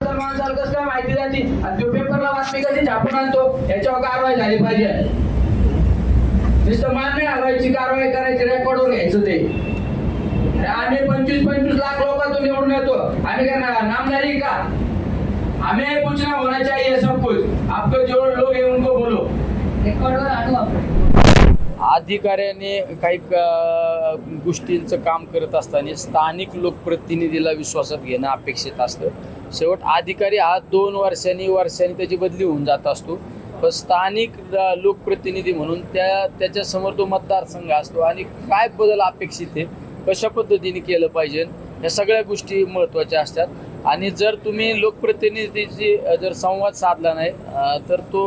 तर माणसाला कसं काय माहिती जाते? आणि तो पेपरला बातमी कशी छापून आणतो. याच्यावर कारवाई झाली पाहिजे. नुसतं मान्य हवायची कारवाई करायची रेकॉर्डवर घ्यायचं ते. आम्ही पंचवीस पंचवीस लाख लोकांतून निवडून येतो. आम्ही काय नामदारी का? हमें कुछ ना होना चाहिए सब कुछ. आपको जो लोग हैं उनको बोलो. रेकॉर्डवर आणू आपण. अधिकाऱ्याने काही गोष्टींचं काम करत असताना स्थानिक लोकप्रतिनिधीला विश्वासात घेणं अपेक्षित असतं. शेवट अधिकारी हा दोन वर्षांनी वर्षांनी त्याची बदली होऊन जात असतो. पण स्थानिक लोकप्रतिनिधी म्हणून त्या त्याच्यासमोर तो मतदारसंघ असतो. आणि काय बदल अपेक्षित आहे कशा पद्धतीने केलं पाहिजे या सगळ्या गोष्टी महत्त्वाच्या असतात. आणि जर तुम्ही लोकप्रतिनिधीची जर संवाद साधला नाही तर तो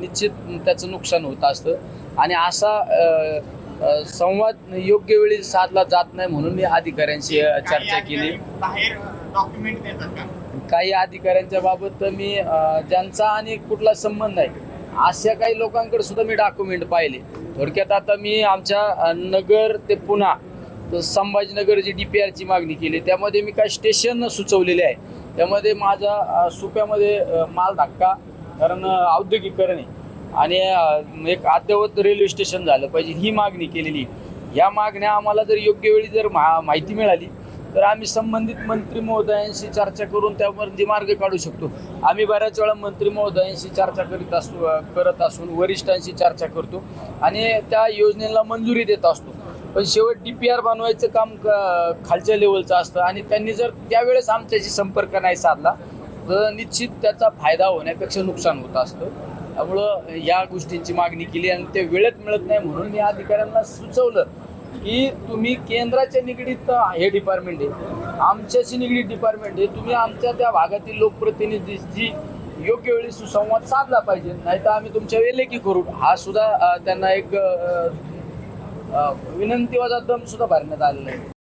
निश्चित त्याचं नुकसान होत असतं. आणि असा संवाद योग्य वेळी साधला जात नाही म्हणून मी अधिकाऱ्यांशी चर्चा केली. बाहेर डॉक्युमेंट देतात का? काही अधिकाऱ्यांच्या बाबत तर मी ज्यांचा आणि कुठला संबंध आहे अशा काही लोकांकडे सुद्धा मी डॉक्युमेंट पाहिले. थोडक्यात आता मी आमच्या नगर ते पुन्हा संभाजीनगर जी डी पी आरची मागणी केली त्यामध्ये मी काही स्टेशन सुचवलेले आहे. त्यामध्ये माझ्या सुप्यामध्ये माल धक्का कारण औद्योगिकरण आहे. आणि एक अद्ययावत रेल्वे स्टेशन झालं पाहिजे ही मागणी केलेली. ह्या मागण्या आम्हाला जर योग्य वेळी जर मा माहिती मिळाली तर आम्ही संबंधित मंत्री महोदयांशी चर्चा करून त्यावरती मार्ग काढू शकतो. आम्ही बऱ्याच वेळा मंत्री महोदयांशी चर्चा करीत असतो करत असून वरिष्ठांशी चर्चा करतो आणि त्या योजनेला मंजुरी देत असतो. पण शेवट डी पी आर बनवायचं काम खालच्या लेवलचं असतं आणि त्यांनी जर त्यावेळेस आमच्याशी संपर्क नाही साधला तर निश्चित त्याचा फायदा होण्यापेक्षा नुकसान होत असतं. त्यामुळं या गोष्टींची मागणी केली आणि ते वेळेत मिळत नाही म्हणून मी अधिकाऱ्यांना सुचवलं की तुम्ही केंद्राच्या निगडीत हे डिपार्टमेंट आहे. आमच्याशी निगडीत डिपार्टमेंट आहे. तुम्ही आमच्या त्या भागातील लोकप्रतिनिधीशी योग्य वेळी सुसंवाद साधला पाहिजे. नाही तर आम्ही तुमच्या वेलेकी करू. हा सुद्धा त्यांना एक विनंती वजा दम सुद्धा भरण्यात आलेला आहे.